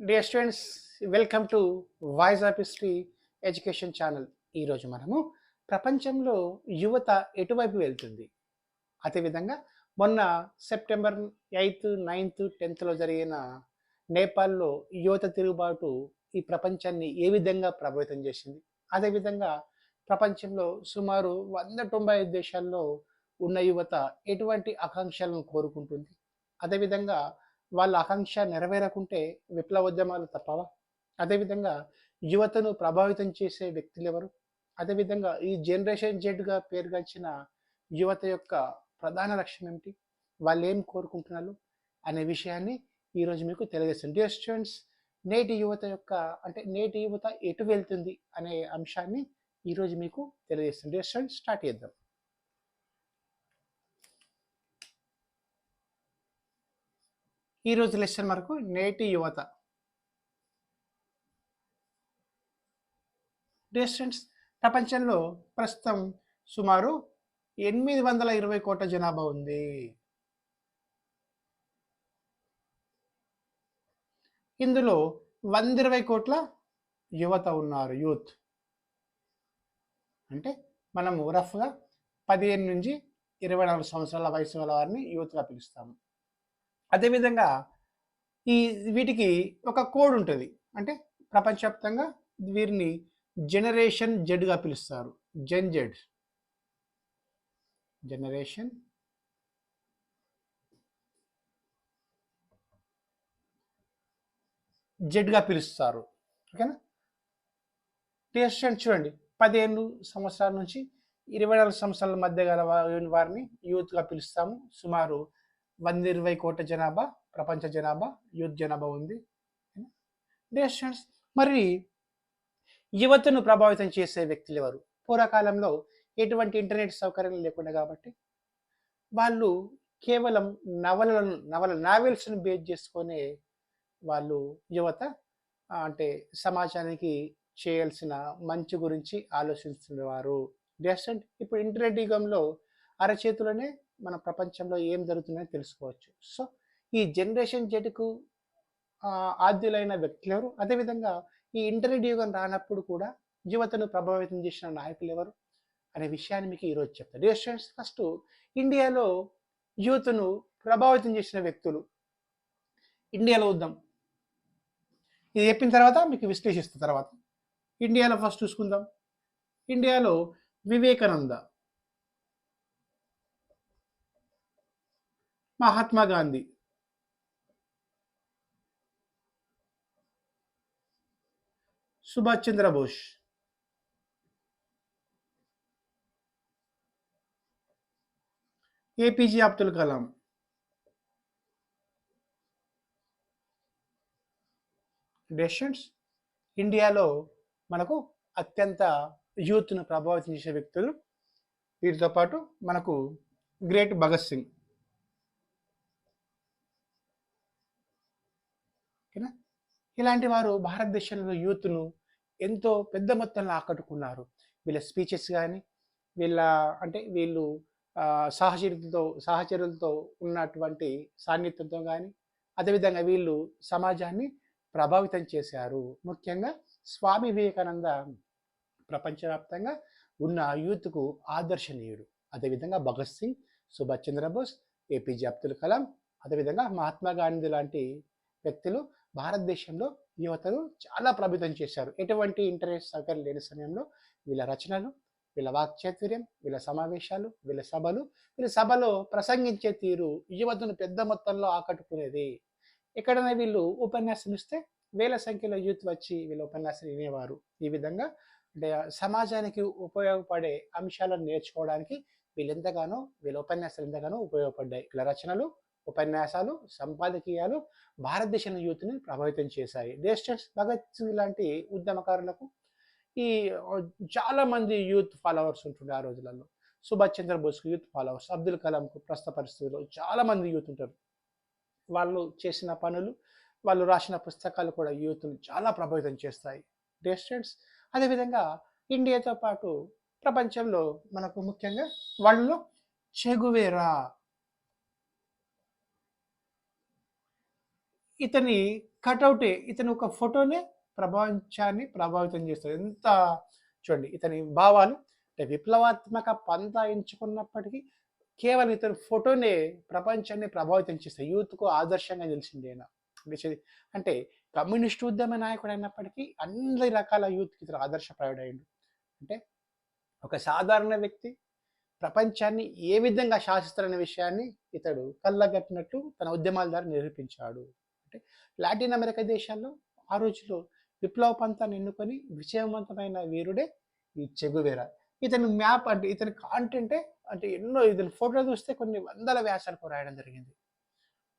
Dear students welcome to voice of history education channel ఈరోజు మనము ప్రపంచంలో యువత ఎటువైపు వెళ్తుంది? అదేవిధంగా మొన్న సెప్టెంబర్ ఎయిత్ నైన్త్ టెన్త్లో జరిగిన నేపాల్లో యువత తిరుగుబాటు ఈ ప్రపంచాన్ని ఏ విధంగా ప్రభావితం చేసింది? అదేవిధంగా ప్రపంచంలో సుమారు వంద తొంభై ఐదు దేశాల్లో ఉన్న యువత ఎటువంటి ఆకాంక్షలను కోరుకుంటుంది? అదేవిధంగా వాళ్ళ ఆకాంక్ష నెరవేరకుంటే విప్లవోద్యమాలు తప్పవా? అదేవిధంగా యువతను ప్రభావితం చేసే వ్యక్తులు ఎవరు అదేవిధంగా ఈ జనరేషన్ జెడ్గా పేరుగాంచిన యువత యొక్క ప్రధాన లక్ష్యం ఏమిటి? వాళ్ళు ఏం కోరుకుంటున్నారు? అనే విషయాన్ని ఈరోజు మీకు తెలియజేస్తుంది డియర్ స్టూడెంట్స్ నేటి యువత యొక్క అంటే నేటి యువత ఎటు వెళ్తుంది అనే అంశాన్ని ఈరోజు మీకు తెలియజేస్తుంది డియర్ స్టూడెంట్స్ స్టార్ట్ చేద్దాం. ఈరోజు లెసన్ మనకు నేటి యువత. డిస్టెన్స్ ప్రపంచంలో ప్రస్తుతం సుమారు ఎనిమిది వందల ఇరవై కోట్ల జనాభా ఉంది. ఇందులో వంద ఇరవై కోట్ల యువత ఉన్నారు యూత్. అంటే మనము రఫ్గా పదిహేను నుంచి ఇరవై నాలుగు సంవత్సరాల వయసు గల వారిని యూత్గా పిలుస్తాము. అదేవిధంగా ఈ వీటికి ఒక కోడ్ ఉంటుంది. అంటే ప్రపంచవ్యాప్తంగా వీరిని జనరేషన్ జెడ్గా పిలుస్తారు. జెన్ జెడ్. జనరేషన్ జెడ్గా పిలుస్తారు. ఓకేనా? టేస్ట్ చూడండి. పదిహేను సంవత్సరాల నుంచి ఇరవై నాలుగు సంవత్సరాల మధ్య గల వారిని యూత్గా పిలుస్తాము. సుమారు వంద ఇరవై కోట్ల జనాభా ప్రపంచ జనాభా యూత్ జనాభా ఉంది. స్టూడెంట్స్ మరి యువతను ప్రభావితం చేసే వ్యక్తులు ఎవరు? పూర్వకాలంలో ఎటువంటి ఇంటర్నెట్ సౌకర్యం లేకుండా కాబట్టి వాళ్ళు కేవలం నవలలను నవల నావెల్స్ను బేస్ చేసుకొని వాళ్ళు యువత అంటే సమాజానికి చేయాల్సిన మంచి గురించి ఆలోచిస్తున్నవారు. డెస్టెంట్ ఇప్పుడు ఇంటర్నెట్ యుగంలో అరచేతులనే మన ప్రపంచంలో ఏం జరుగుతుందని తెలుసుకోవచ్చు. సో ఈ జనరేషన్ జెడ్కు ఆద్యులైన వ్యక్తులు ఎవరు? అదేవిధంగా ఈ ఇంటర్నెట్ యుగం రానప్పుడు కూడా యువతను ప్రభావితం చేసిన నాయకులు ఎవరు? అనే విషయాన్ని మీకు ఈరోజు చెప్తాను. డియర్ స్టూడెంట్స్ ఫస్ట్ ఇండియాలో యూత్ను ప్రభావితం చేసిన వ్యక్తులు ఇండియాలో వద్దాం ఇది చెప్పిన తర్వాత మీకు విశ్లేషిస్తున్న తర్వాత. ఇండియాలో ఫస్ట్ చూసుకుందాం. ఇండియాలో వివేకానంద మహాత్మా గాంధీ. సుభాష్ చంద్రబోస్ ఏపీజే అబ్దుల్ కలాం. డెషన్స్ ఇండియాలో మనకు అత్యంత యూత్ను ప్రభావితం చేసే వ్యక్తులు. వీటితో పాటు మనకు గ్రేట్ భగత్ సింగ్ ఓకేనా ఇలాంటి వారు భారతదేశంలో యూత్ను ఎంతో పెద్ద మొత్తంలో ఆకట్టుకున్నారు. వీళ్ళ స్పీచెస్ కానీ వీళ్ళ అంటే వీళ్ళు సహచరులతో సహచరులతో ఉన్నటువంటి సాన్నిహిత్యంతో కానీ అదేవిధంగా వీళ్ళు సమాజాన్ని ప్రభావితం చేశారు. ముఖ్యంగా స్వామి వివేకానంద ప్రపంచవ్యాప్తంగా ఉన్న యూత్కు ఆదర్శనీయుడు. అదేవిధంగా భగత్ సింగ్ సుభాష్ చంద్రబోస్ ఏపీజే అబ్దుల్ కలాం అదేవిధంగా మహాత్మా గాంధీ లాంటి వ్యక్తులు భారతదేశంలో యువతను చాలా ప్రభావితం చేశారు. ఎటువంటి ఇంటర్నెట్ సౌకర్యం లేని సమయంలో వీళ్ళ రచనలు వీళ్ళ వాక్చాతుర్యం వీళ్ళ సమావేశాలు వీళ్ళ సభలు వీళ్ళ సభలో ప్రసంగించే తీరు యువతను పెద్ద మొత్తంలో ఆకట్టుకునేది. ఎక్కడైనా వీళ్ళు ఉపన్యాసం ఇస్తే వేల సంఖ్యలో యూత్ వచ్చి వీళ్ళ ఉపన్యాసం వినేవారు. ఈ విధంగా అంటే సమాజానికి ఉపయోగపడే అంశాలను నేర్చుకోవడానికి వీళ్ళెంతగానో వీళ్ళ ఉపన్యాసాలు ఎంతగానో ఉపయోగపడ్డాయి. వీళ్ళ రచనలు ఉపన్యాసాలు సంపాదకీయాలు భారతదేశంలో యూత్ని ప్రభావితం చేశాయి. దేశ్ భగత్ సింగ్ లాంటి ఉద్యమకారులకు ఈ చాలామంది యూత్ ఫాలోవర్స్ ఉంటుండే ఆ రోజులలో. సుభాష్ చంద్రబోస్కు యూత్ ఫాలోవర్స్ అబ్దుల్ కలాంకు ప్రస్తుత పరిస్థితుల్లో చాలామంది యూత్ ఉంటారు. వాళ్ళు చేసిన పనులు వాళ్ళు రాసిన పుస్తకాలు కూడా యూత్ను చాలా ప్రభావితం చేస్తాయి. డెస్టెంట్స్ అదేవిధంగా ఇండియాతో పాటు ప్రపంచంలో మనకు ముఖ్యంగా వాళ్ళలో చెగువేరా. ఇతని కటౌటే ఇతని ఒక ఫోటోనే ప్రపంచాన్ని ప్రభావితం చేస్తుంది. ఎంత చూడండి ఇతని భావాలు అంటే విప్లవాత్మక పంత ఎంచుకున్నప్పటికీ కేవలం ఇతని ఫోటోనే ప్రపంచాన్ని ప్రభావితం చేస్తాయి యూత్కు ఆదర్శంగా నిలిచింది ఆయన. అంటే కమ్యూనిస్ట్ ఉద్యమ నాయకుడు అయినప్పటికీ అన్ని రకాల యూత్కి ఇతను ఆదర్శప్రాయుడు అయ్యిండు అంటే ఒక సాధారణ వ్యక్తి ప్రపంచాన్ని ఏ విధంగా శాసిస్తారనే విషయాన్ని ఇతడు కళ్ళగట్టినట్టు తన ఉద్యమాల ద్వారా నిరూపించాడు. అంటే లాటిన్ అమెరికా దేశాల్లో ఆ రోజుల్లో విప్లవ పంతాన్ని ఎన్నుకొని విజయవంతమైన వీరుడే ఈ చెగువేరా ఇతని మ్యాప్ అంటే ఇతని కాంటెంటే అంటే ఎన్నో ఇతని ఫోటో చూస్తే కొన్ని వందల వ్యాసాలకు రాయడం జరిగింది.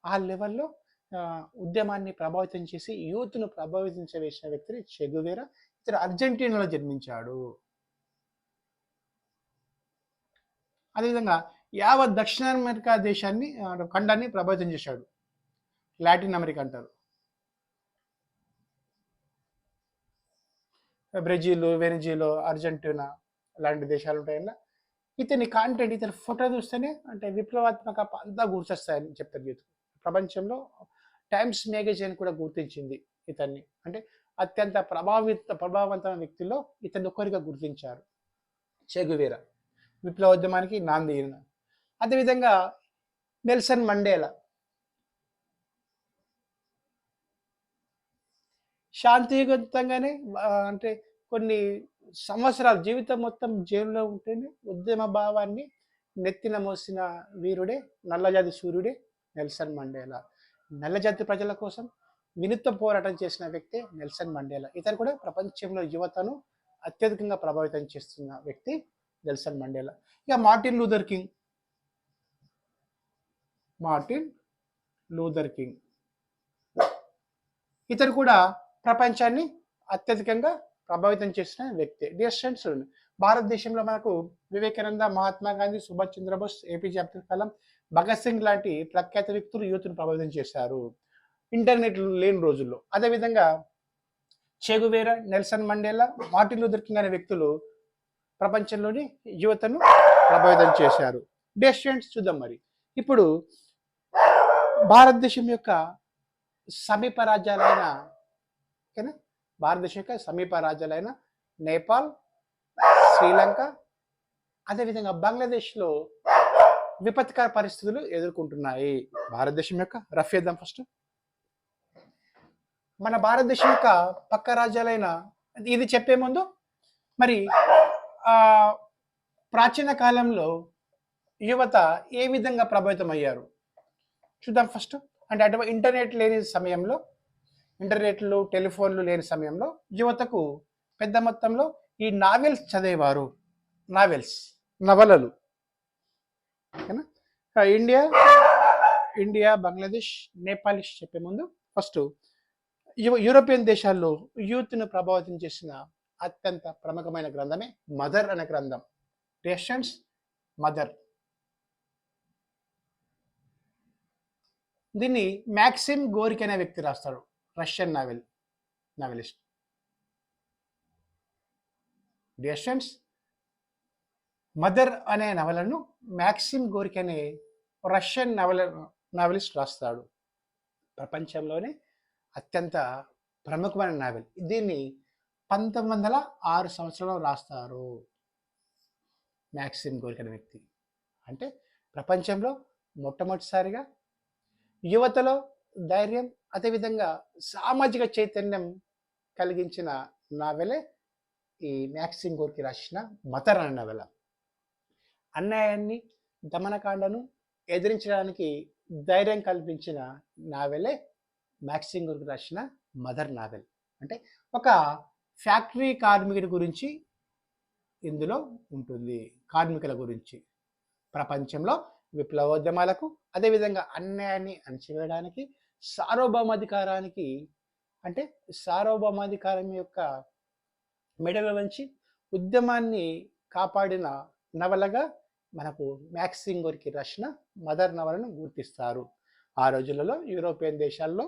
ఆ లెవెల్లో ఉద్యమాన్ని ప్రభావితం చేసి యూత్ను ప్రభావితం చేసిన వ్యక్తిని చెగువేరా ఇతను అర్జెంటీనాలో జన్మించాడు. అదేవిధంగా యావత్ దక్షిణ అమెరికా దేశాన్ని ఖండాన్ని ప్రభావితం చేశాడు. లాటిన్ అమెరికా అంటారు. బ్రెజిల్ వెనిజిలో అర్జెంటీనా లాంటి దేశాలు ఉంటాయన్న. ఇతని కాంటెంట్ ఇతని ఫోటో చూస్తేనే అంటే విప్లవాత్మక అంతా గుర్తొస్తాయని చెప్తారు గీత ప్రపంచంలో టైమ్స్ మ్యాగజైన్ కూడా గుర్తించింది ఇతన్ని. అంటే అత్యంత ప్రభావిత ప్రభావవంతమైన వ్యక్తుల్లో ఇతన్ని ఒక్కరిగా గుర్తించారు. చెగువేరా విప్లవోద్యమానికి నాంది అదేవిధంగా నెల్సన్ మండేలా శాంతియుతంగానే అంటే కొన్ని సంవత్సరాలు జీవితం మొత్తం జైల్లో ఉంటేనే ఉద్యమ భావాన్ని నెత్తిన మోసిన వీరుడే నల్లజాతి సూర్యుడే నెల్సన్ మండేలా. నల్లజాతి ప్రజల కోసం వినూత్న పోరాటం చేసిన వ్యక్తి నెల్సన్ మండేలా. ఇతను కూడా ప్రపంచంలో యువతను అత్యధికంగా ప్రభావితం చేస్తున్న వ్యక్తి నెల్సన్ మండేలా. ఇక Martin Luther King. Martin Luther King. ఇతను కూడా ప్రపంచాన్ని అత్యధికంగా ప్రభావితం చేసిన వ్యక్తి. డియర్ స్టూడెంట్స్ భారతదేశంలో మనకు వివేకానంద మహాత్మా గాంధీ సుభాష్ చంద్రబోస్ ఏపీజే అబ్దుల్ కలాం భగత్ సింగ్ లాంటి ప్రఖ్యాత వ్యక్తులు యూత్ను ప్రభావితం చేశారు. ఇంటర్నెట్ లేని రోజుల్లో. అదేవిధంగా Che Guevara Nelson Mandela Martin Luther King అనే వ్యక్తులు ప్రపంచంలోని యువతను ప్రభావితం చేశారు. డియర్ స్టూడెంట్స్ చూద్దాం మరి. ఇప్పుడు భారతదేశం యొక్క సమీప రాజ్యాలైన ఓకేనా? భారతదేశం యొక్క సమీప రాజ్యాలైన నేపాల్ శ్రీలంక అదేవిధంగా బంగ్లాదేశ్లో విపత్కర పరిస్థితులు ఎదుర్కొంటున్నాయి. భారతదేశం యొక్క రఫ్ చేద్దాం ఫస్ట్. మన భారతదేశం యొక్క పక్క రాజ్యాలైన ఇది చెప్పే ముందు మరి ప్రాచీన కాలంలో యువత ఏ విధంగా ప్రభావితం అయ్యారు చూద్దాం ఫస్ట్. అంటే అటు ఇంటర్నెట్ లేని సమయంలో ఇంటర్నెట్లు టెలిఫోన్లు లేని సమయంలో యువతకు పెద్ద మొత్తంలో ఈ నావెల్స్ చదివేవారు. నావెల్స్ నవలలు. ఓకేనా? ఇండియా ఇండియా బంగ్లాదేశ్ నేపాలిష్ చెప్పే ముందు ఫస్ట్ యువ యూరోపియన్ దేశాల్లో యూత్ను ప్రభావితం చేసిన అత్యంత ప్రముఖమైన గ్రంథమే మదర్ అనే గ్రంథం. రేషన్స్ మదర్. దీన్ని మ్యాక్సిమ్ గోరిక్ అనే వ్యక్తి రాస్తాడు. రష్యన్ నావెల్ నావెలిస్ట్ డియర్షన్స్ మదర్ అనే నవలను మ్యాక్సిమ్ గోరిక్ అనే రష్యన్ నవల నావెలిస్ట్ రాస్తాడు. ప్రపంచంలోనే అత్యంత ప్రముఖమైన నావెల్ దీన్ని పంతొమ్మిది వందల ఆరు సంవత్సరంలో రాస్తారు మ్యాక్సిమ్ గోరిక్ అనే వ్యక్తి. అంటే ప్రపంచంలో మొట్టమొదటిసారిగా యువతలో ధైర్యం అదేవిధంగా సామాజిక చైతన్యం కలిగించిన నావెలే ఈ మ్యాక్సిమ్ గోర్కి రాసిన మదర్ నవల. అన్యాయాన్ని దమనకాండను ఎదిరించడానికి ధైర్యం కల్పించిన నావెలే మ్యాక్సిమ్ గోర్కి రాసిన మదర్ నావెల్. అంటే ఒక ఫ్యాక్టరీ కార్మికుడి గురించి ఇందులో ఉంటుంది. కార్మికుల గురించి. ప్రపంచంలో విప్లవోద్యమాలకు అదేవిధంగా అన్యాయాన్ని అణచివేయడానికి సార్వభౌమాధికారానికి అంటే సార్వభౌమాధికారం యొక్క మెడల నుంచి ఉద్యమాన్ని కాపాడిన నవలగా మనకు మ్యాక్సింగ్ వరకు రచన మదర్ నవలను గుర్తిస్తారు. ఆ రోజులలో యూరోపియన్ దేశాల్లో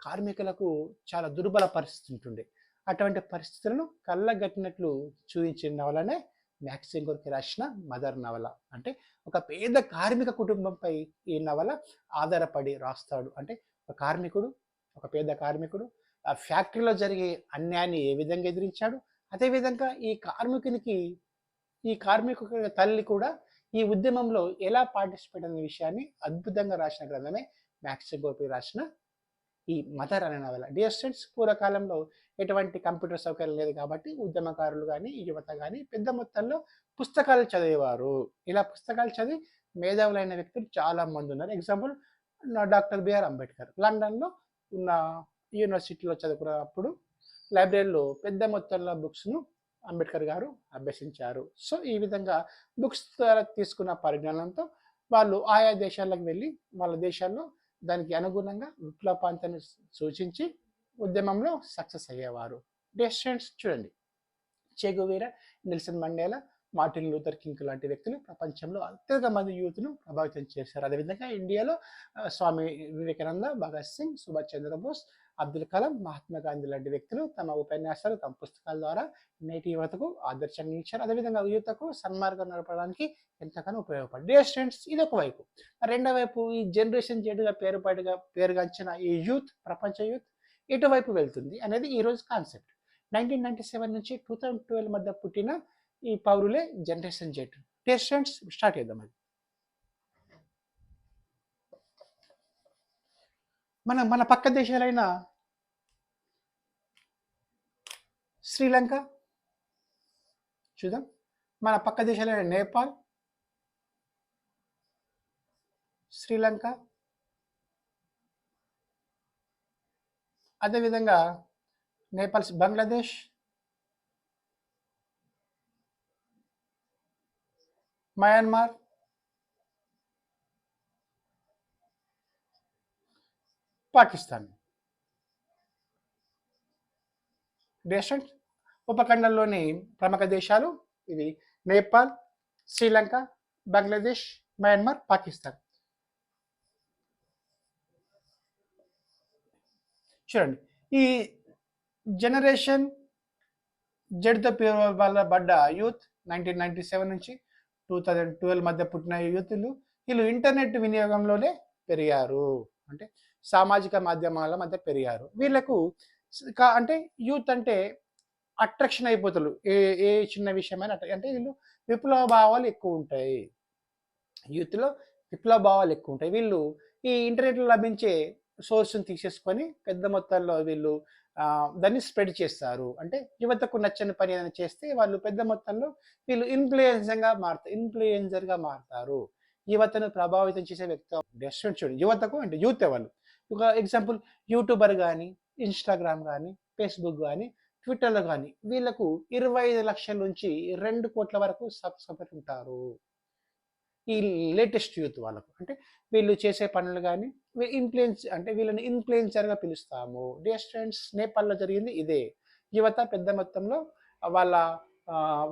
కార్మికులకు చాలా దుర్బల పరిస్థితి ఉంటుండే అటువంటి పరిస్థితులను కళ్ళగట్టినట్లు చూపించిన నవలనే మ్యాక్సింగ్ వరకు రచన మదర్ నవల. అంటే ఒక పేద కార్మిక కుటుంబంపై ఈ నవల ఆధారపడి రాస్తాడు. అంటే ఒక కార్మికుడు ఒక పేద కార్మికుడు ఆ ఫ్యాక్టరీలో జరిగే అన్యాయాన్ని ఏ విధంగా ఎదిరించాడు? అదేవిధంగా ఈ కార్మికునికి ఈ కార్మికు తల్లి కూడా ఈ ఉద్యమంలో ఎలా పార్టిసిపేట్ అనే విషయాన్ని అద్భుతంగా రాసిన గ్రంథమే మ్యాక్స్ గోపి రాసిన ఈ మదర్ అనే నవల. డియర్ స్టూడెంట్స్ పూర్వకాలంలో ఎటువంటి కంప్యూటర్ సౌకర్యం లేదు కాబట్టి ఉద్యమకారులు కానీ యువత కానీ పెద్ద మొత్తంలో పుస్తకాలు చదివేవారు. ఇలా పుస్తకాలు చదివి మేధావులైన వ్యక్తులు చాలా మంది ఉన్నారు. Example doctor BR Ambedkar. లండన్లో ఉన్న యూనివర్సిటీలో చదువుకున్నప్పుడు లైబ్రరీలో పెద్ద మొత్తంలో బుక్స్ను అంబేద్కర్ గారు అభ్యసించారు. సో ఈ విధంగా బుక్స్ ద్వారా తీసుకున్న పరిజ్ఞానంతో వాళ్ళు ఆయా దేశాలకు వెళ్ళి వాళ్ళ దేశాల్లో దానికి అనుగుణంగా విప్లవాంతాన్ని సూచించి ఉద్యమంలో సక్సెస్ అయ్యేవారు. డెస్టెంట్స్ చూడండి. Che Guevara Nelson Mandela Martin Luther King లాంటి వ్యక్తులు ప్రపంచంలో అత్యధిక మంది యూత్ను ప్రభావితం చేశారు. అదేవిధంగా ఇండియాలో స్వామి వివేకానంద భగత్ సింగ్ సుభాష్ చంద్రబోస్ అబ్దుల్ కలాం మహాత్మా గాంధీ లాంటి వ్యక్తులు తమ ఉపన్యాసాలు తమ పుస్తకాల ద్వారా నేటి యువతకు ఆదర్శంగా ఇచ్చారు. అదేవిధంగా యువతకు సన్మార్గం నడపడానికి ఎంతగానో ఉపయోగపడింది. డియర్ స్టూడెంట్స్ ఇది ఒక వైపు. రెండో వైపు ఈ జనరేషన్ జెడ్గా పేరుపాటుగా పేరుగాంచిన ఈ యూత్ ప్రపంచ యూత్ ఇటువైపు వెళ్తుంది అనేది ఈ రోజు కాన్సెప్ట్. నైన్టీన్ నైన్టీ సెవెన్ నుంచి టూ థౌజండ్ ట్వెల్వ్ మధ్య పుట్టిన ఈ పౌరులే generation Z. Dear students start చేద్దాం అది. మన మన పక్క దేశాలైన శ్రీలంక చూద్దాం. మన పక్క దేశాలైన నేపాల్ శ్రీలంక అదేవిధంగా నేపాల్స్ బంగ్లాదేశ్ మయన్మార్ పాకిస్తాన్ దేశం? ఉపఖండంలోని ప్రముఖ దేశాలు ఇవి నేపాల్ శ్రీలంక బంగ్లాదేశ్ మయన్మార్ పాకిస్తాన్. చూడండి ఈ జనరేషన్ జడ్తో పడ్డ యూత్ నైన్టీన్ నైన్టీ సెవెన్ నుంచి టూ థౌజండ్ ట్వెల్వ్ మధ్య పుట్టిన యూతులు వీళ్ళు ఇంటర్నెట్ వినియోగంలోనే పెరిగారు. అంటే సామాజిక మాధ్యమాల మధ్య పెరిగారు. వీళ్ళకు అంటే యూత్ అంటే అట్రాక్షన్ అయిపోతారు ఏ ఏ చిన్న విషయమైనా అంటే వీళ్ళు విప్లవ భావాలు ఎక్కువ ఉంటాయి. యూత్లో విప్లవ భావాలు ఎక్కువ ఉంటాయి. వీళ్ళు ఈ ఇంటర్నెట్లో లభించే సోర్స్ని తీసేసుకొని పెద్ద మొత్తంలో వీళ్ళు దాన్ని స్ప్రెడ్ చేస్తారు. అంటే యువతకు నచ్చని పని ఏదైనా చేస్తే వాళ్ళు పెద్ద మొత్తంలో వీళ్ళు ఇన్ఫ్లుయెన్సర్గా మారుతారు ఇన్ఫ్లుయెన్సర్గా మారుతారు. యువతను ప్రభావితం చేసే వ్యక్తి డెస్టెంట్ చూడండి యువతకు అంటే యూత్ వాళ్ళు ఒక ఎగ్జాంపుల్ యూట్యూబర్ కానీ ఇన్స్టాగ్రామ్ కానీ ఫేస్బుక్ కానీ ట్విట్టర్లో కానీ వీళ్ళకు ఇరవై ఐదు లక్షల నుంచి రెండు కోట్ల వరకు సబ్స్క్రైబర్ ఉంటారు. ఈ లేటెస్ట్ యూత్ వాళ్ళకు. అంటే వీళ్ళు చేసే పనులు కానీ ఇన్ఫ్లుయెన్స్ అంటే వీళ్ళని ఇన్ఫ్లుయెన్సర్గా పిలుస్తాము. డియర్ స్టూడెంట్స్ నేపాల్లో జరిగింది ఇదే. యువత పెద్ద మొత్తంలో వాళ్ళ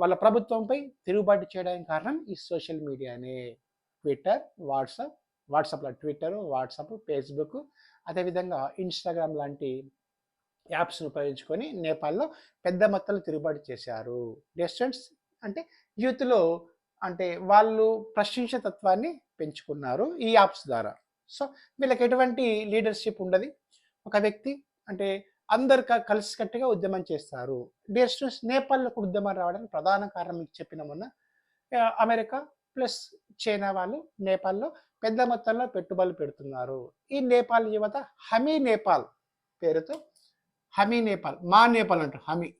వాళ్ళ ప్రభుత్వంపై తిరుగుబాటు చేయడానికి కారణం ఈ సోషల్ మీడియానే. ట్విట్టర్ వాట్సాప్ వాట్సాప్లో ట్విట్టర్ వాట్సాప్ ఫేస్బుక్ అదేవిధంగా ఇన్స్టాగ్రామ్ లాంటి యాప్స్ను ఉపయోగించుకొని నేపాల్లో పెద్ద మొత్తంలో తిరుగుబాటు చేశారు. డిస్టెంట్స్ అంటే యూత్లో అంటే వాళ్ళు ప్రశంస తత్వాన్ని పెంచుకున్నారు ఈ యాప్స్ ద్వారా. సో వీళ్ళకి ఎటువంటి లీడర్షిప్ ఉండదు. ఒక వ్యక్తి అంటే అందరు కలిసికట్టుగా ఉద్యమం చేస్తారు. డియర్ స్టూడెంట్స్ నేపాల్లో ఉద్యమం రావడానికి ప్రధాన కారణం మీకు చెప్పిన మొన్న అమెరికా ప్లస్ చైనా వాళ్ళు నేపాల్లో పెద్ద మొత్తంలో పెట్టుబడులు పెడుతున్నారు. ఈ నేపాల్ యువత హమీ నేపాల్ పేరుతో హమీ నేపాల్ మా నేపాల్ అంటారు హమీ.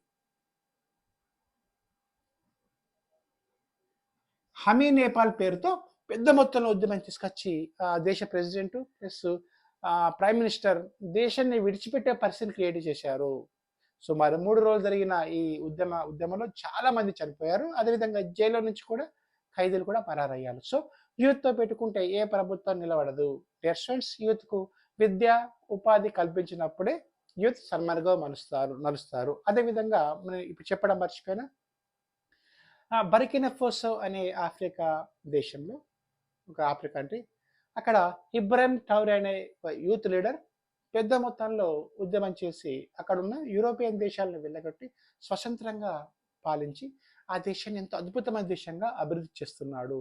హమీ నేపాల్ పేరుతో పెద్ద మొత్తంలో ఉద్యమం తీసుకొచ్చి ఆ దేశ ప్రెసిడెంట్ ప్లస్ ప్రైమ్ మినిస్టర్ దేశాన్ని విడిచిపెట్టే పరిస్థితిని క్రియేట్ చేశారు. సుమారు మూడు రోజులు జరిగిన ఈ ఉద్యమ ఉద్యమంలో చాలా మంది చనిపోయారు. అదేవిధంగా జైల్లో నుంచి కూడా ఖైదీలు కూడా పరారయ్యారు. సో యూత్తో పెట్టుకుంటే ఏ ప్రభుత్వం నిలబడదు. డియర్ స్టూడెంట్స్ యూత్కు విద్య ఉపాధి కల్పించినప్పుడే యూత్ సన్మార్గం మలుస్తారు నలుస్తారు అదేవిధంగా మనం ఇప్పుడు చెప్పడం మర్చిపోయినా బరికినఫోసో అనే ఆఫ్రికా దేశంలో ఒక ఆఫ్రికా కంట్రీ అక్కడ ఇబ్రాహిం టౌరే అనే యూత్ లీడర్ పెద్ద మొత్తంలో ఉద్యమం చేసి అక్కడ ఉన్న యూరోపియన్ దేశాలను వెళ్ళగొట్టి స్వతంత్రంగా పాలించి ఆ దేశాన్ని ఎంతో అద్భుతమైన దేశంగా అభివృద్ధి చేస్తున్నాడు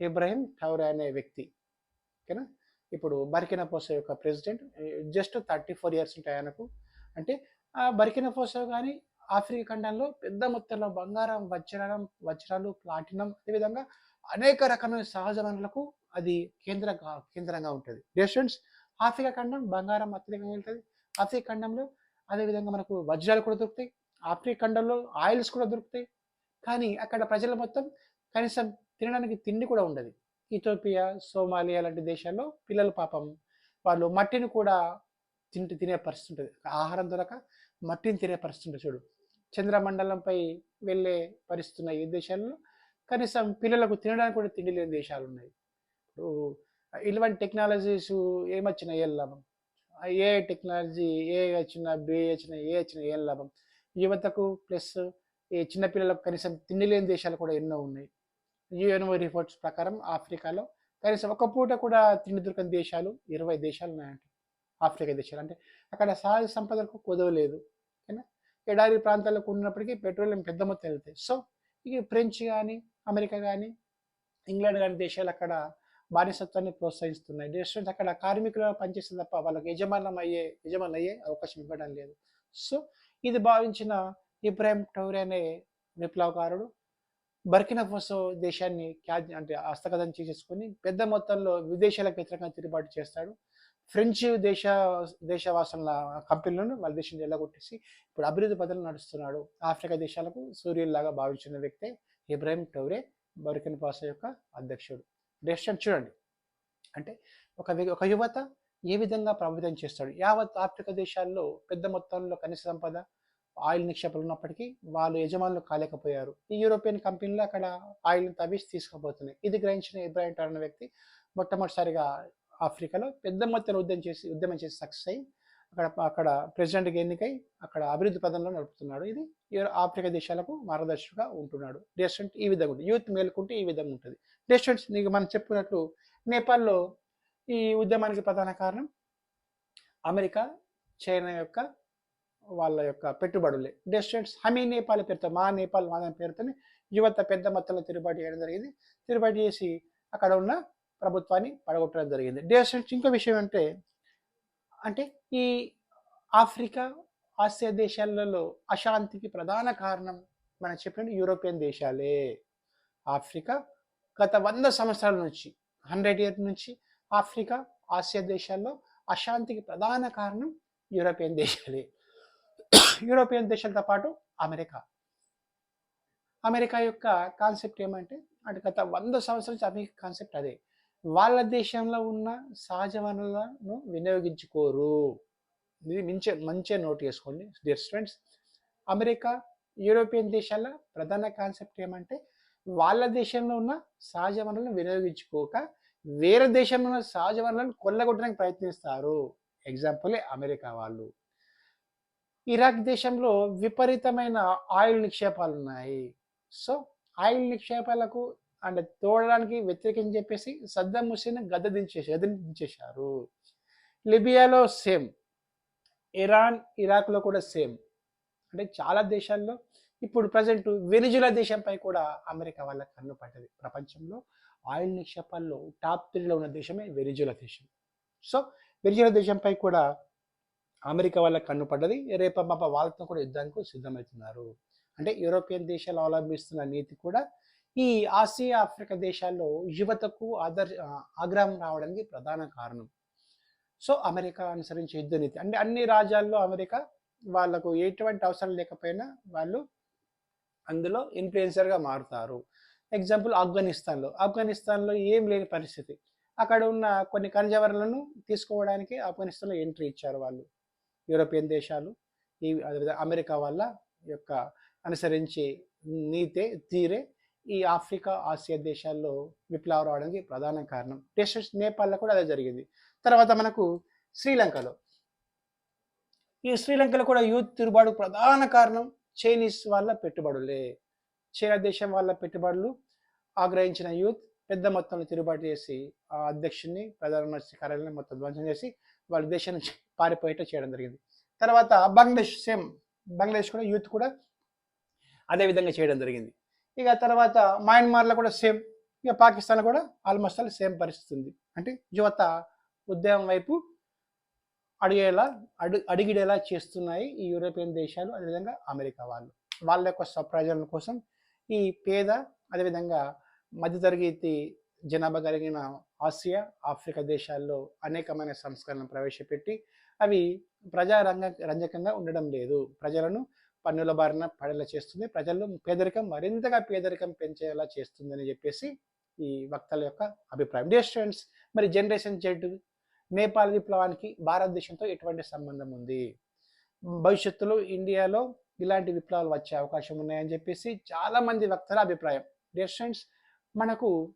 ఇబ్రాహిం టౌరే అనే వ్యక్తి. ఓకేనా? ఇప్పుడు బర్కినపోసా యొక్క president just thirty four years ఉంటాయి ఆయనకు. అంటే ఆ బర్కినపోసా కానీ ఆఫ్రికా ఖండంలో పెద్ద మొత్తంలో బంగారం వజ్రం వజ్రాలు ప్లాటినం అదేవిధంగా అనేక రకమైన సహజ వనరులకు అది కేంద్ర కేంద్రంగా ఉంటుంది. స్టూడెంట్స్ ఆఫ్రికా ఖండం బంగారం అత్యధికంగా వెళ్తుంది. ఆఫ్రికా ఖండంలో అదేవిధంగా మనకు వజ్రాలు కూడా దొరుకుతాయి. ఆఫ్రికా ఖండంలో ఆయిల్స్ కూడా దొరుకుతాయి. కానీ అక్కడ ప్రజలు మొత్తం కనీసం తినడానికి తిండి కూడా ఉండదు. ఇథోపియా సోమాలియా లాంటి దేశాల్లో పిల్లలు పాపం. వాళ్ళు మట్టిని కూడా తింటూ తినే పరిస్థితి ఉంటుంది. ఆహారం దొరక మట్టిని తినే పరిస్థితి ఉంటుంది చూడు. చంద్రమండలంపై వెళ్ళే పరిస్థితి ఉన్న ఈ దేశాల్లో కనీసం పిల్లలకు తినడానికి కూడా తిండి లేని దేశాలు ఉన్నాయి ఇప్పుడు ఇటువంటి టెక్నాలజీస్ ఏమొచ్చిన ఏం లాభం? ఏ టెక్నాలజీ ఏ వచ్చినా బి వచ్చినా ఏ వచ్చినా ఏ లాభం? యువతకు ప్లస్ ఈ చిన్నపిల్లలకు కనీసం తిండి లేని దేశాలు కూడా ఎన్నో ఉన్నాయి. యుఎన్ఓ రిపోర్ట్స్ ప్రకారం ఆఫ్రికాలో కనీసం ఒక పూట కూడా తిండి దొరకని దేశాలు ఇరవై దేశాలు ఉన్నాయంట. ఆఫ్రికా దేశాలు. అంటే అక్కడ సహజ సంపదలకు కుదవలేదు ఓకేనా ఎడారి ప్రాంతాలకు ఉన్నప్పటికీ పెట్రోలియం పెద్ద మొత్తం వెళ్తాయి. సో ఈ ఫ్రెంచ్ కానీ అమెరికా కానీ ఇంగ్లాండ్ కానీ దేశాలు అక్కడ బానిసత్వాన్ని ప్రోత్సహిస్తున్నాయి. రెస్టారెంట్స్ అక్కడ కార్మికులు పనిచేస్తే తప్ప వాళ్ళకి యజమానం అయ్యే యజమాని అయ్యే అవకాశం ఇవ్వడం లేదు. సో ఇది భావించిన ఇబ్రాహిం టౌరే అనే విప్లవకారుడు బర్కిన ఫోసో దేశాన్ని క్యా అంటే హస్తగతం చేసేసుకొని పెద్ద మొత్తంలో విదేశాలకు వ్యతిరేకంగా తిరుగుబాటు చేస్తాడు. ఫ్రెంచ్ దేశ దేశవాసుల కంపెనీలను వాళ్ళ దేశం ఎల్లగొట్టేసి ఇప్పుడు అభివృద్ధి పదలు నడుస్తున్నాడు. ఆఫ్రికా దేశాలకు సూర్యుల్లాగా భావించిన వ్యక్తే. ఇబ్రాహిం టౌరే బర్కిన్ పాస యొక్క అధ్యక్షుడు. డెసిషన్ చూడండి. అంటే ఒక ఒక యువత ఏ విధంగా ప్రభావితం చేస్తాడు? యావత్ ఆఫ్రికా దేశాల్లో పెద్ద మొత్తంలో కనీస సంపద ఆయిల్ నిక్షేపాలు ఉన్నప్పటికీ వాళ్ళు యజమానులు కాలేకపోయారు. ఈ యూరోపియన్ కంపెనీలు అక్కడ ఆయిల్ తవ్వేసి తీసుకుపోతున్నాయి. ఇది గ్రహించిన ఇబ్రాహిం టౌర్ అనే వ్యక్తి మొట్టమొదటిసారిగా ఆఫ్రికాలో పెద్ద మొత్తంలో ఉద్యమం చేసి ఉద్యమం చేసి సక్సెస్ అయ్యి అక్కడ అక్కడ ప్రెసిడెంట్గా ఎన్నికై అక్కడ అభివృద్ధి పదంలో నడుపుతున్నాడు. ఇది ఆఫ్రికా దేశాలకు మార్గదర్శిగా ఉంటున్నాడు. డెస్టెంట్ ఈ విధంగా ఉంటుంది యూత్ మేలుకుంటే ఈ విధంగా ఉంటుంది. డెస్టెంట్స్ నీకు మనం చెప్పుకున్నట్లు నేపాల్లో ఈ ఉద్యమానికి ప్రధాన కారణం అమెరికా చైనా యొక్క వాళ్ళ యొక్క పెట్టుబడులే. డెస్టెంట్స్ హమీ నేపాల్ పేరుతో మా నేపాల్ మా పేరుతోనే యువత పెద్ద మొత్తంలో తిరుగుబాటు చేయడం జరిగింది. తిరుగుబాటు చేసి అక్కడ ఉన్న ప్రభుత్వాన్ని పడగొట్టడం జరిగింది. డెస్టెంట్స్ ఇంకో విషయం అంటే అంటే ఈ ఆఫ్రికా ఆసియా దేశాలలో అశాంతికి ప్రధాన కారణం మనం చెప్పిన యూరోపియన్ దేశాలే. ఆఫ్రికా గత వంద సంవత్సరాల నుంచి హండ్రెడ్ ఇయర్ నుంచి ఆఫ్రికా ఆసియా దేశాల్లో అశాంతికి ప్రధాన కారణం యూరోపియన్ దేశాలే. యూరోపియన్ దేశాలతో పాటు అమెరికా. అమెరికా యొక్క కాన్సెప్ట్ ఏమంటే అంటే గత వంద సంవత్సరాల నుంచి అమెరికా కాన్సెప్ట్ అదే. వాళ్ళ దేశంలో ఉన్న సహజ వనరులను వినియోగించుకోరు. ఇది మంచి మంచిగా నోట్ చేసుకోండి డియర్ స్టూడెంట్స్ అమెరికా యూరోపియన్ దేశాల ప్రధాన కాన్సెప్ట్ ఏమంటే వాళ్ళ దేశంలో ఉన్న సహజ వనరులను వినియోగించుకోక వేరే దేశంలో ఉన్న సహజ వనరులను కొల్లగొట్టడానికి ప్రయత్నిస్తారు. ఎగ్జాంపులే అమెరికా వాళ్ళు. ఇరాక్ దేశంలో విపరీతమైన ఆయిల్ నిక్షేపాలు ఉన్నాయి. సో ఆయిల్ నిక్షేపాలకు అండ్ తోడడానికి వ్యతిరేకం చెప్పేసి సద్దాం హుస్సేన్ గద్ద దించేసి దించేశారు. లిబియాలో సేమ్. ఇరాన్ ఇరాక్లో కూడా సేమ్. అంటే చాలా దేశాల్లో ఇప్పుడు ప్రజెంట్ వెనిజులా దేశంపై కూడా అమెరికా వాళ్ళ కన్ను పడ్డది. ప్రపంచంలో ఆయిల్ నిక్షేపాల్లో టాప్ త్రీలో ఉన్న దేశమే వెనిజులా దేశం. సో వెనిజులా దేశంపై కూడా అమెరికా వాళ్ళ కన్ను పడ్డది. రేప పాప వాళ్ళతో కూడా యుద్ధానికి సిద్ధమవుతున్నారు. అంటే యూరోపియన్ దేశాలు అవలంబిస్తున్న నీతి కూడా ఈ ఆసియా ఆఫ్రికా దేశాల్లో యువతకు ఆదర్ ఆగ్రహం రావడానికి ప్రధాన కారణం. సో అమెరికా అనుసరించే యుద్ధ నీతి. అంటే అన్ని రాజ్యాల్లో అమెరికా వాళ్ళకు ఎటువంటి అవసరం లేకపోయినా వాళ్ళు అందులో ఇన్ఫ్లుయెన్సర్గా మారుతారు. ఎగ్జాంపుల్ ఆఫ్ఘనిస్తాన్లో. ఆఫ్ఘనిస్తాన్లో ఏం లేని పరిస్థితి. అక్కడ ఉన్న కొన్ని ఖనిజవరలను తీసుకోవడానికి ఆఫ్ఘనిస్తాన్లో ఎంట్రీ ఇచ్చారు వాళ్ళు. యూరోపియన్ దేశాలు. ఈ అమెరికా వాళ్ళ యొక్క అనుసరించే నీతే తీరే ఈ ఆఫ్రికా ఆసియా దేశాల్లో విప్లవం రావడానికి ప్రధాన కారణం. టెస్ట్ నేపాల్లో కూడా అదే జరిగింది. తర్వాత మనకు శ్రీలంకలో. ఈ శ్రీలంకలో కూడా యూత్ తిరుగుబాటు ప్రధాన కారణం చైనీస్ వాళ్ళ పెట్టుబడులే. చైనా దేశం వాళ్ళ పెట్టుబడులు ఆగ్రహించిన యూత్ పెద్ద మొత్తంలో తిరుగుబాటు చేసి ఆ అధ్యక్షుడిని ప్రధానమంత్రి కార్యాలయం మొత్తం ధ్వంసం చేసి వాళ్ళ దేశం నుంచి పారిపోయేట చేయడం జరిగింది. తర్వాత బంగ్లాదేశ్ సేమ్. బంగ్లాదేశ్ కూడా యూత్ కూడా అదే విధంగా చేయడం జరిగింది. ఇక తర్వాత మయన్మార్లో కూడా సేమ్ ఇక పాకిస్తాన్లో కూడా ఆల్మోస్ట్ ఆల్ సేమ్ పరిస్థితి ఉంది అంటే యువత ఉద్యమం వైపు అడిగేలా అడు అడిగిడేలా చేస్తున్నాయి ఈ యూరోపియన్ దేశాలు అదేవిధంగా అమెరికా వాళ్ళు. వాళ్ళ యొక్క స్వప్రయోజనాల కోసం ఈ పేద అదేవిధంగా మధ్యతరగతి జనాభా కలిగిన ఆసియా ఆఫ్రికా దేశాల్లో అనేకమైన సంస్కరణలు ప్రవేశపెట్టి అవి ప్రజారంగ రంజకంగా ఉండడం లేదు. ప్రజలను పన్నుల బారిన పడేలా చేస్తుంది. ప్రజల్లో పేదరికం మరింతగా పేదరికం పెంచేలా చేస్తుందని చెప్పేసి ఈ వక్తల యొక్క అభిప్రాయం. డే స్టూడెంట్స్ మరి జనరేషన్ జెడ్ నేపాల్ విప్లవానికి భారతదేశంతో ఎటువంటి సంబంధం ఉంది? భవిష్యత్తులో ఇండియాలో ఇలాంటి విప్లవాలు వచ్చే అవకాశం ఉన్నాయని చెప్పేసి చాలా మంది వక్తల అభిప్రాయం. డే స్టూడెంట్స్ మనకు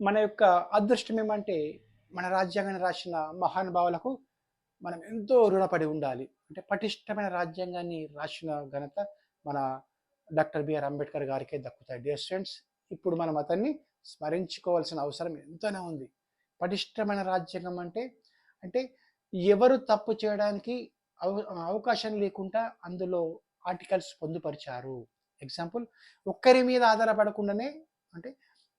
మన యొక్క అదృష్టం ఏమంటే మన రాజ్యాంగాన్ని రాసిన మహానుభావులకు మనం ఎంతో రుణపడి ఉండాలి. అంటే పటిష్టమైన రాజ్యాంగాన్ని రాసిన ఘనత మన డాక్టర్ బిఆర్ అంబేద్కర్ గారికే దక్కుతాయి. డియర్ స్టూడెంట్స్ ఇప్పుడు మనం అతన్ని స్మరించుకోవాల్సిన అవసరం ఎంతోనే ఉంది. పటిష్టమైన రాజ్యాంగం అంటే అంటే ఎవరు తప్పు చేయడానికి అవ- అవకాశం లేకుండా అందులో ఆర్టికల్స్ పొందుపరిచారు. ఎగ్జాంపుల్ ఒక్కరి మీద ఆధారపడకుండానే అంటే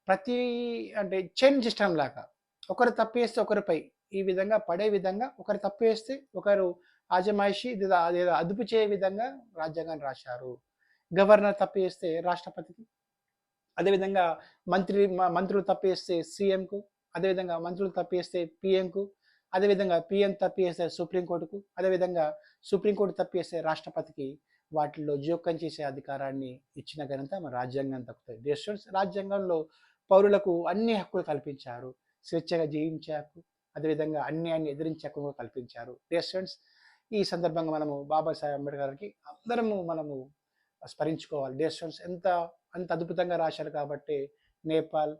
ప్రతి అంటే చైన్ సిస్టమ్ లాగా. ఒకరు తప్పు చేస్తే ఒకరిపై ఈ విధంగా పడే విధంగా ఒకరు తప్పు చేస్తే ఒకరు ఆజమాయిషి లేదా అదుపు చేయ విధంగా రాజ్యాంగాన్ని రాశారు. గవర్నర్ తప్పేస్తే రాష్ట్రపతికి అదేవిధంగా మంత్రి మంత్రులు తప్పేస్తే సీఎంకు అదేవిధంగా మంత్రులు తప్పేస్తే పిఎంకు అదేవిధంగా పిఎం తప్పిస్తే సుప్రీంకోర్టుకు అదేవిధంగా సుప్రీంకోర్టు తప్పిస్తే రాష్ట్రపతికి వాటిల్లో జోక్యం చేసే అధికారాన్ని ఇచ్చిన ఘనత మన రాజ్యాంగం తప్పుతాయి డియర్ స్టూడెంట్స్ రాజ్యాంగంలో పౌరులకు అన్ని హక్కులు కల్పించారు. స్వేచ్ఛగా జీవించే హక్కు అదేవిధంగా అన్యాయాన్ని ఎదిరించే హక్కు కల్పించారు. డియర్ స్టూడెంట్స్ ఈ సందర్భంగా మనము బాబాసాహెబ్ అంబేద్కర్ అందరము మనము స్మరించుకోవాలి. డియర్ ఎంత అంత అద్భుతంగా రాశారు కాబట్టి నేపాల్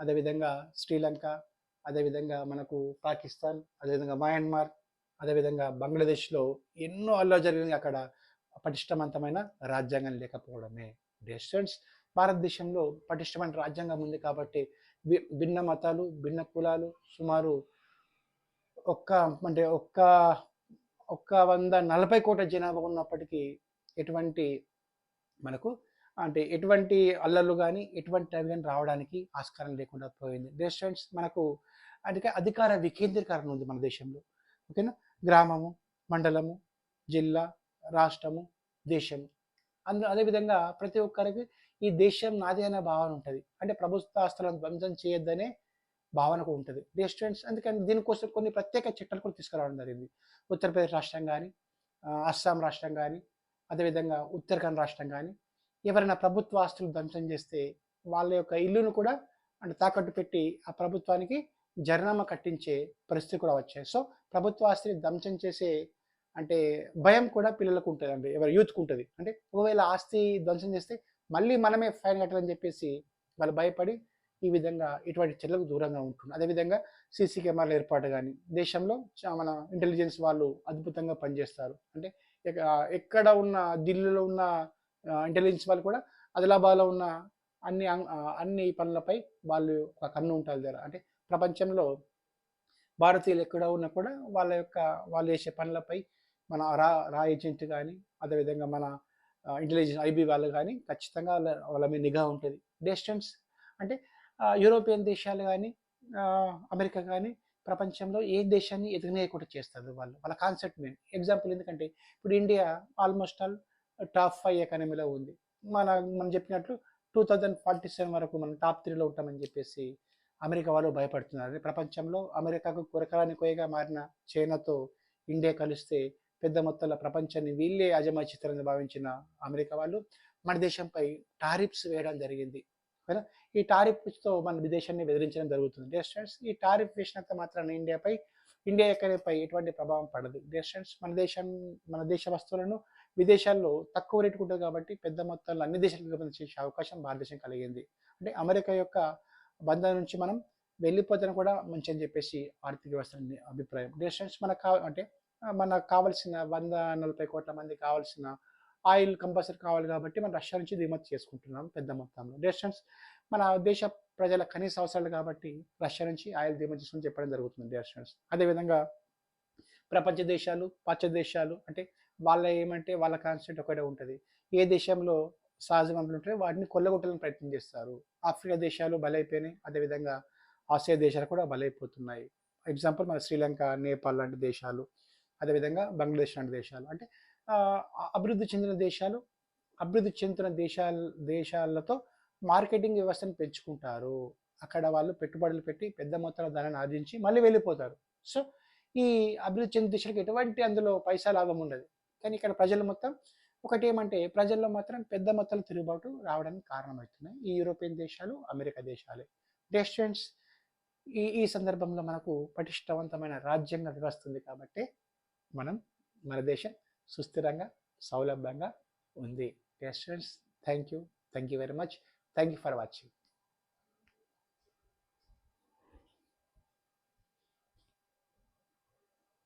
అదేవిధంగా శ్రీలంక అదేవిధంగా మనకు పాకిస్తాన్ అదేవిధంగా మయన్మార్ అదేవిధంగా బంగ్లాదేశ్లో ఎన్నో అల్లో జరిగింది అక్కడ పటిష్టవంతమైన రాజ్యాంగం లేకపోవడమే. డియర్ భారతదేశంలో పటిష్టమైన రాజ్యాంగం ఉంది కాబట్టి భిన్న మతాలు భిన్న కులాలు సుమారు ఒక్క అంటే ఒక్క ఒక్క వంద నలభై కోట్ల జనాభా ఉన్నప్పటికీ ఎటువంటి మనకు అంటే ఎటువంటి అల్లర్లు కానీ ఎటువంటి అవి కానీ రావడానికి ఆస్కారం లేకుండా పోయింది. రెస్టారెంట్స్ మనకు అంటే అధికార వికేంద్రీకరణ ఉంది మన దేశంలో. ఓకేనా? గ్రామము మండలము జిల్లా రాష్ట్రము దేశము. అందు అదేవిధంగా ప్రతి ఒక్కరికి ఈ దేశం నాది అనే భావన ఉంటుంది. అంటే ప్రభుత్వ ఆస్తులను ధ్వంసం చేయొద్దనే భావనకు ఉంటుంది. రెస్టారెంట్స్ స్టూడెంట్స్ అందుకని దీనికోసం కొన్ని ప్రత్యేక చట్టాలు కూడా తీసుకురావడం జరిగింది. ఉత్తరప్రదేశ్ రాష్ట్రం కానీ అస్సాం రాష్ట్రం కానీ అదేవిధంగా ఉత్తరాఖండ్ రాష్ట్రం కానీ ఎవరైనా ప్రభుత్వ ఆస్తులు ధ్వంసం చేస్తే వాళ్ళ యొక్క ఇల్లును కూడా అంటే తాకట్టు పెట్టి ఆ ప్రభుత్వానికి జరినామా కట్టించే పరిస్థితి కూడా వచ్చాయి. సో ప్రభుత్వ ఆస్తిని ధ్వంసం చేసే అంటే భయం కూడా పిల్లలకు ఉంటుంది అండి. ఎవరి యూత్కు ఉంటుంది. అంటే ఒకవేళ ఆస్తి ధ్వంసం చేస్తే మళ్ళీ మనమే ఫైన్ కట్టాలని చెప్పేసి వాళ్ళు భయపడి ఈ విధంగా ఇటువంటి చర్యలకు దూరంగా ఉంటుంది అదేవిధంగా సీసీ కెమెరాల ఏర్పాటు కానీ దేశంలో చా- మన ఇంటెలిజెన్స్ వాళ్ళు అద్భుతంగా పనిచేస్తారు. అంటే ఎక్కడ ఉన్న ఢిల్లీలో ఉన్న ఇంటెలిజెన్స్ వాళ్ళు కూడా ఆదిలాబాద్లో ఉన్న అన్ని అన్ని పనులపై వాళ్ళు ఒక కన్ను ఉంటుంది దగ్గర అంటే ప్రపంచంలో భారతీయులు ఎక్కడ ఉన్నా కూడా వాళ్ళ యొక్క వాళ్ళు చేసే పనులపై మన రా రా ఏజెంట్ కానీ అదేవిధంగా మన ఇంటెలిజెన్స్ ఐబీ వాళ్ళు కానీ ఖచ్చితంగా వాళ్ళ వాళ్ళ మీద నిఘా ఉంటుంది. డిస్టెన్స్ అంటే యూరోపియన్ దేశాలు కానీ అమెరికా కానీ ప్రపంచంలో ఏ దేశాన్ని ఎదుగునేయకుండా చేస్తారు వాళ్ళు? వాళ్ళ కాన్సెప్ట్ మెయిన్ ఎగ్జాంపుల్ ఎందుకంటే ఇప్పుడు India almost all top five ఎకానమీలో ఉంది. మన మనం చెప్పినట్లు టూ థౌజండ్ ఫార్టీ సెవెన్ వరకు మనం టాప్ త్రీలో ఉంటామని చెప్పేసి అమెరికా వాళ్ళు భయపడుతున్నారు. ప్రపంచంలో అమెరికాకు కురకరాని కోయగా మారిన చైనాతో ఇండియా కలిస్తే పెద్ద మొత్తంలో ప్రపంచాన్ని వీళ్ళే అజమాచిత్రంగా భావించిన అమెరికా వాళ్ళు మన దేశంపై టారిఫ్స్ వేయడం జరిగింది. కదా? ఈ టారిఫ్తో మన విదేశాన్ని బెదిరించడం జరుగుతుంది. డెస్టెన్స్ ఈ టారిఫ్ వేసినంత మాత్రాన ఇండియాపై ఇండియా ఎక్కడిపై ఎటువంటి ప్రభావం పడదు. డెస్టెన్స్ మన దేశం మన దేశ వస్తువులను విదేశాల్లో తక్కువ రేటుకు ఉంటుంది కాబట్టి పెద్ద మొత్తంలో అన్ని దేశాలకు ఎగుమతి చేసే అవకాశం భారతదేశం కలిగింది. అంటే అమెరికా యొక్క బంధం నుంచి మనం వెళ్ళిపోతాను కూడా మంచి అని చెప్పేసి ఆర్థిక వ్యవస్థ అభిప్రాయం. డెస్టెన్స్ మనకు కావ అంటే మనకు కావాల్సిన వంద నలభై కోట్ల మంది కావాల్సిన ఆయిల్ కంపల్సరీ కావాలి కాబట్టి మనం రష్యా నుంచి దిగుమతి చేసుకుంటున్నాం పెద్ద మొత్తంలో. డెస్టెన్స్ మన దేశ ప్రజల కనీస అవసరాలు కాబట్టి రష్యా నుంచి ఆయిల్ దిగుమతి చేసుకుని చెప్పడం జరుగుతుంది డెస్టెన్స్ అదేవిధంగా ప్రపంచ దేశాలు పాశ్చాత్య దేశాలు అంటే వాళ్ళ ఏమంటే వాళ్ళ కాన్సెప్ట్ ఒకటే ఉంటుంది. ఏ దేశంలో సహజ వనరులు ఉంటాయి వాటిని కొల్లగొట్టాలని ప్రయత్నం చేస్తారు. ఆఫ్రికా దేశాలు బలైపోయినాయి అదేవిధంగా ఆసియా దేశాలు కూడా బలైపోతున్నాయి. ఎగ్జాంపుల్ మన శ్రీలంక నేపాల్ లాంటి దేశాలు అదేవిధంగా బంగ్లాదేశ్ లాంటి దేశాలు. అంటే అభివృద్ధి చెందిన దేశాలు అభివృద్ధి చెందుతున్న దేశాల దేశాలతో మార్కెటింగ్ వ్యవస్థను పెంచుకుంటారు. అక్కడ వాళ్ళు పెట్టుబడులు పెట్టి పెద్ద మొత్తంలో ధనాన్ని ఆర్జించి మళ్ళీ వెళ్ళిపోతారు. సో ఈ అభివృద్ధి చెందిన దేశాలకు ఎటువంటి అందులో పైసా లాభం ఉండదు. కానీ ఇక్కడ ప్రజలు మొత్తం ఒకటి ఏమంటే ప్రజల్లో మాత్రం పెద్ద మొత్తంలో తిరుగుబాటు రావడానికి కారణమవుతున్నాయి. ఈ యూరోపియన్ దేశాలు అమెరికా దేశాలే. స్టూడెంట్స్ ఈ ఈ సందర్భంలో మనకు పటిష్టవంతమైన రాజ్యాంగ వ్యవస్థ ఉంది కాబట్టి మనం మన దేశం సుస్థిరంగా సౌలభ్యంగా ఉంది. Students thank you thank you very much thank you for watching